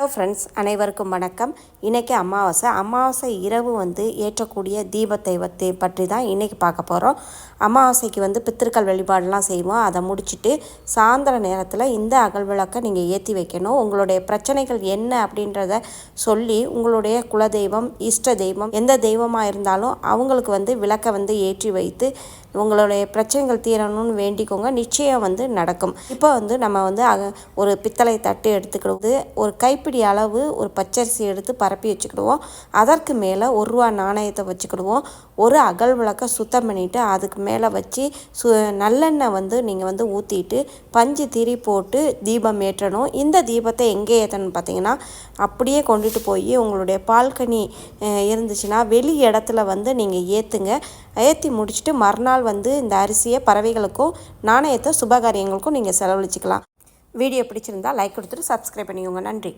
Hello friends அனைவருக்கும் வணக்கம். இன்றைக்கி அமாவாசை. அமாவாசை இரவு வந்து ஏற்றக்கூடிய தீப தெய்வத்தை பற்றி தான் இன்றைக்கி பார்க்க போகிறோம் அமாவாசைக்கு வந்து பித்திருக்கள் வழிபாடெலாம் செய்வோம். அதை முடிச்சுட்டு சாயந்தர நேரத்தில் இந்த அகல் விளக்கை நீங்கள் ஏற்றி வைக்கணும். உங்களுடைய பிரச்சனைகள் என்ன அப்படின்றத சொல்லி உங்களுடைய குலதெய்வம் இஷ்ட தெய்வம் எந்த தெய்வமாக இருந்தாலும் அவங்களுக்கு வந்து விளக்கை வந்து ஏற்றி வைத்து உங்களுடைய பிரச்சனைகள் தீரணும்னு வேண்டிக்கோங்க. நிச்சயம் வந்து நடக்கும். இப்போ வந்து நம்ம வந்து ஒரு பித்தளை தட்டு எடுத்துக்கிறது ஒரு கைப்பிடி அளவு ஒரு பச்சரிசி எடுத்து பரப்பி வச்சுக்கிடுவோம். அதற்கு மேலே ஒரு ரூபா நாணயத்தை வச்சுக்கிடுவோம். ஒரு அகல் விளக்கை சுத்தம் பண்ணிவிட்டு அதுக்கு மேலே வச்சு சு நல்லெண்ணெய் வந்து நீங்கள் வந்து ஊற்றிட்டு பஞ்சு திரி போட்டு தீபம் ஏற்றணும். இந்த தீபத்தை எங்கே ஏற்றணும்னு பார்த்தீங்கன்னா அப்படியே கொண்டுட்டு போய் உங்களுடைய பால்கனி இருந்துச்சுன்னா வெளி இடத்துல வந்து நீங்கள் ஏற்றுங்க ஏற்றி முடிச்சுட்டு மறுநாள் வந்து இந்த அரிசியை பறவைகளுக்கும் நாணயத்தை சுபகாரியங்களுக்கும் நீங்கள் செலவழிச்சிக்கலாம். வீடியோ பிடிச்சிருந்தால் லைக் கொடுத்துட்டு சப்ஸ்கிரைப் பண்ணிக்கோங்க. நன்றி.